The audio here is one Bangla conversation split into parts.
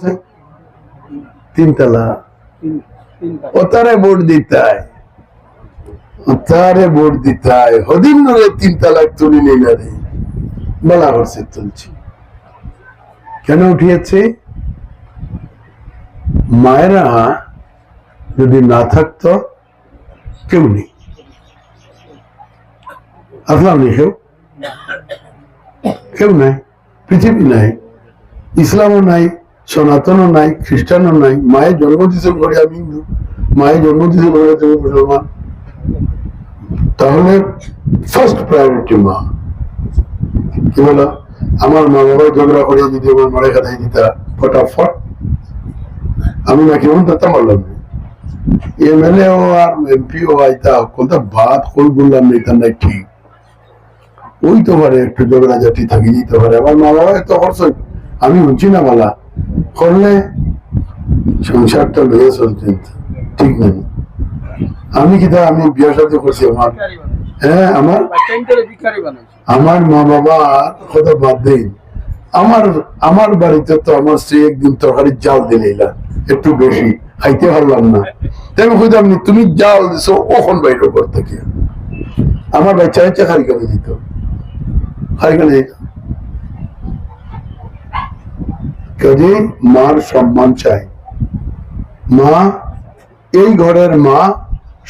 তিন- তুলি কেন উঠিয়েছে? মায়েরা যদি না থাকতো কেউ নেই। আসলাম নেই কেউ? কেউ নাই। পৃথিবী নাই। ইসলামও নাই। সনাতনও নাই, খ্রিস্টানও নাই, মায়ের জন্ম দিয়েছেন ঘরে আমি হিন্দু, মায়ের জন্ম দিয়েছেন ঘরে তুমি মুসলমান। তাহলে ফার্স্ট প্রায়োরিটি মা। কি বলো? আমার মা বাবা ঝগড়া করে যদি আমার মারে খাতাই দিতা ফটাফট। আমি নাকি উনতে পারলাম এমএলএ ও আর এমপি ও আইতা কোনটা বাদ কই বললাম না, এটা নাই ঠিক। ওই তো পারে একটু ঝগড়া জাতি থাকি দিতে পারে। আমার মা বাবা তো করছে, আমি বুঝি না বলা করলে সংসারটা লয়ে চলতেন ঠিক নেই। আমি কি তা আমি বিয়ে সাথে করছি আমার? হ্যাঁ আমার আমার মা বাবা কথা বাদ দেই। আমার আমার বাড়িতে তো আমার স্ত্রী একদিন তরকারি জাল দিলেইলা একটু বেশি খাইতে পারলাম না। তাই আমি কইতাম নি, তুমি জাল দিছো ওখন বাইরে করতে কি আমার বাচ্চা হচ্ছে খারিকানে দিত খারিকানে দিত কাজে মার সম্মান চাই। মা, এই ঘরের মা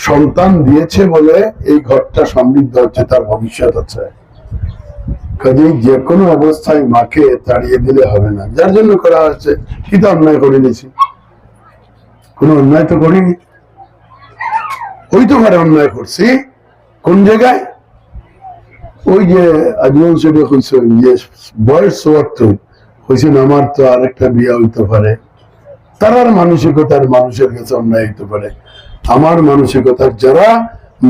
সন্তান দিয়েছে বলে এই ঘরটা সমৃদ্ধ হচ্ছে, তার ভবিষ্যৎ আছে। কাজে যে কোনো অবস্থায় মাকে তাড়িয়ে দিলে হবে না। যার জন্য করা হচ্ছে কি তো অন্যায় করে নিয়েছি কোনো অন্যায় তো করিনি। ওই তো ঘরে অন্যায় করছি। কোন জায়গায়? ওই যে আজমল সেটা কইছে, যে বয়স চুয়াত্তর কইছেন আমার তো আরেকটা বিয়ে হইতে পারে। তারার মানসিকতার মানুষের কাছে অন্যায় হইতে পারে। আমার মানসিকতার যারা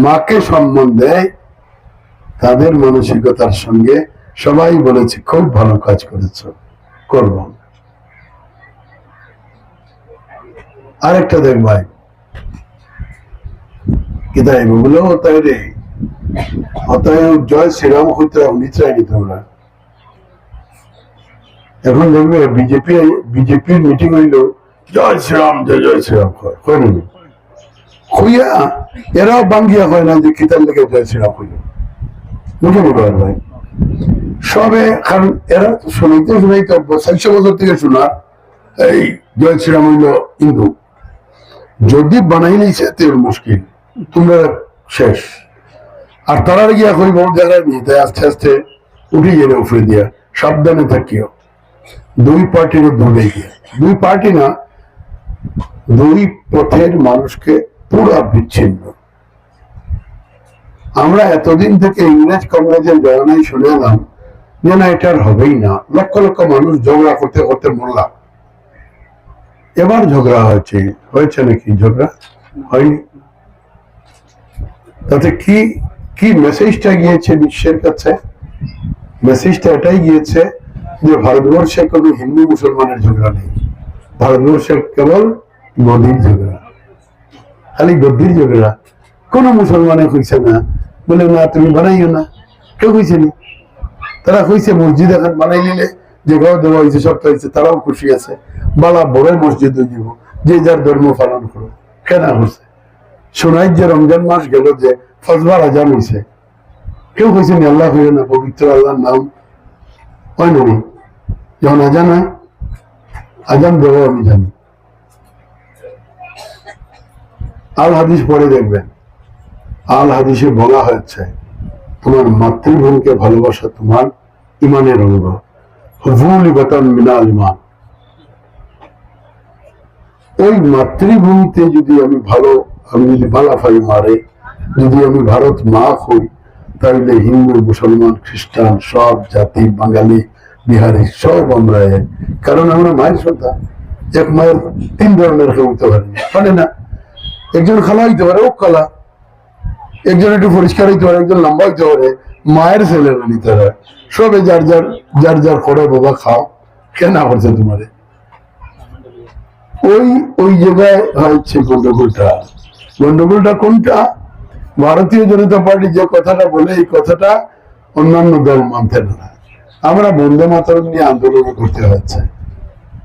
মাকে সম্মান দেয়, তাদের মানসিকতার সঙ্গে সবাই বলেছে, খুব ভালো কাজ করেছ, করব আরেকটা দেখ ভাই। কিতাই বলো তাই রে। অতএব জয় শ্রীরাম হইতে উনি চাইনি তোমরা। এখন দেখবে বিজেপি বিজেপির মিটিং হইল, জয় শ্রীরাম, জয় জয় শ্রীরাম কয় কয় নাকি হইয়া এরাও বাঙ্গিয়া হয় না যে কিতার লেগে জয় শ্রীরাম হইল বুঝে নিতে ভাই সবে, কারণ এরা তো শুনাইতে শুনাইতে চারশো বছর থেকে শোনা, এই জয় শ্রীরাম হইল হিন্দু। যদি বানাই নিছে, তেল মুশকিল। তোমরা শেষ। আর তারা গিয়া কইব নিয়ে তাই আস্তে আস্তে উঠে গেলে উফরে দিয়া, সাবধানে থাকিও। দুই পার্টির ধরে গিয়ে। দুই পার্টি না, দুই পথের মানুষকে পুরা বিচ্ছিন্ন। আমরা এতদিন থেকে ইংরেজ কংগ্রেসের জড়ানাই শুনে এলাম যে না, এটা হবেই না। লক্ষ লক্ষ মানুষ ঝগড়া করতে করতে মরলাম। এবার ঝগড়া হয়েছে। হয়েছে নাকি ঝগড়া? হয়নি। তাতে কি কি মেসেজটা গিয়েছে বিশ্বের কাছে? মেসেজটা এটাই গিয়েছে যে ভারতবর্ষে কোনো হিন্দু মুসলমানের ঝগড়া নেই। ভারতবর্ষে কেবল গদির ঝগড়া, খালি গদির ঝগড়া। কোন মুসলমানে কইছে না, বলে, না, তুমি বানাইও না। কেউ কইছে নি। তারা কইছে, মসজিদ এখন বানাই নিলে যে ঘর দেওয়া হয়েছে সব হয়েছে তারাও খুশি আছে। বালা বড় মসজিদ হয়ে যে যার ধর্ম পালন করো। কেন হচ্ছে শোনাই যে রমজান মাস গেল যে ফজবার আজান হয়েছে কেউ কইছে আল্লাহ হইও না, পবিত্র আল্লাহর নাম হয় না যখন আজান দেওয়া আমি জানি আল হাদিস পড়ে দেখবেন। আল হাদিসে বলা হয়েছে, তোমার মাতৃভূমিকে ভালোবাসা তোমার ইমানের মিনাল ইমান। ওই মাতৃভূমিতে যদি আমি ভালো, আমি যদি বালাফাই মারে, যদি আমি ভারত মা হই তাহলে হিন্দু, মুসলমান, খ্রিস্টান, সব জাতি, বাঙালি, বিহারি, সব আমরা এক কারণ আমরা মায়ের সন্তান এক মায়ের তিন ধরনের কেউ হতে পারে না। পারে না? একজন খালা হইতে পারে ও খালা। একজন একটু পরিষ্কার হইতে পারে, একজন লম্বা হইতে পারে, মায়ের ছেলে নিতে পারে সবে যার যার যার যার করে বাবা খাও, কেন করছে তোমারে? ওই ওই জায়গায় হচ্ছে গন্ডগোলটা। গন্ডগোলটা কোনটা? ভারতীয় জনতা পার্টি যে কথাটা বলে, এই কথাটা অন্যান্য দল মানতে না আমরা বন্দে মাতরম নিয়ে আন্দোলন করতে হচ্ছে।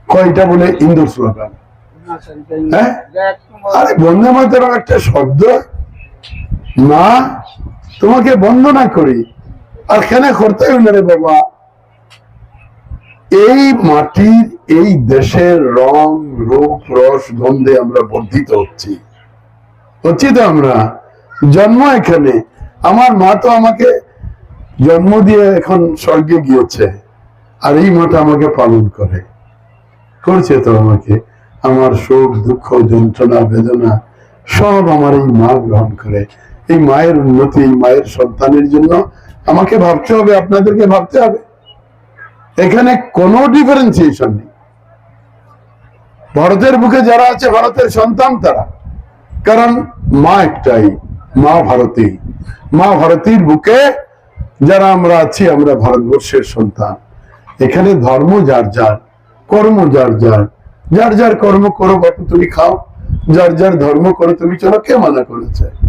কয়টা বলে? ইন্দোর স্লোগান। না হ্যাঁ? আরে বন্দে মাতরম একটা শব্দ। মা, তোমাকে বন্দনা করি। আর কেন করতে হইল রে বাবা। এই মাটির, এই দেশের রং, রূপ, রস গন্ধে আমরা বর্ধিত হচ্ছি। হচ্ছি তো আমরা। জন্ম এখানে। আমার মা তো আমাকে জন্ম দিয়ে এখন স্বর্গে গিয়েছে। আর এই মাটা আমাকে পালন করে। করছে তো আমাকে। আমার সুখ দুঃখ, যন্ত্রণা, বেদনা সব আমার এই মা গ্রহণ করে। এই মায়ের উন্নতি, এই মায়ের সন্তানের জন্য আমাকে ভাবতে হবে, আপনাদেরকে ভাবতে হবে। এখানে কোনো ডিফারেন্সিয়েশন নেই। ভারতের বুকে যারা আছে, ভারতের সন্তান তারা। কারণ মা একটাই। মা ভারতী। মা ভারতীর বুকে যারা আমরা আছি, আমরা ভারতবর্ষের সন্তান। এখানে ধর্ম যার যার, কর্ম যার যার। যার যার কর্ম করো, বাপু, তুমি খাও। যার যার ধর্ম করো, তুমি চলো, কে মানা করেছে?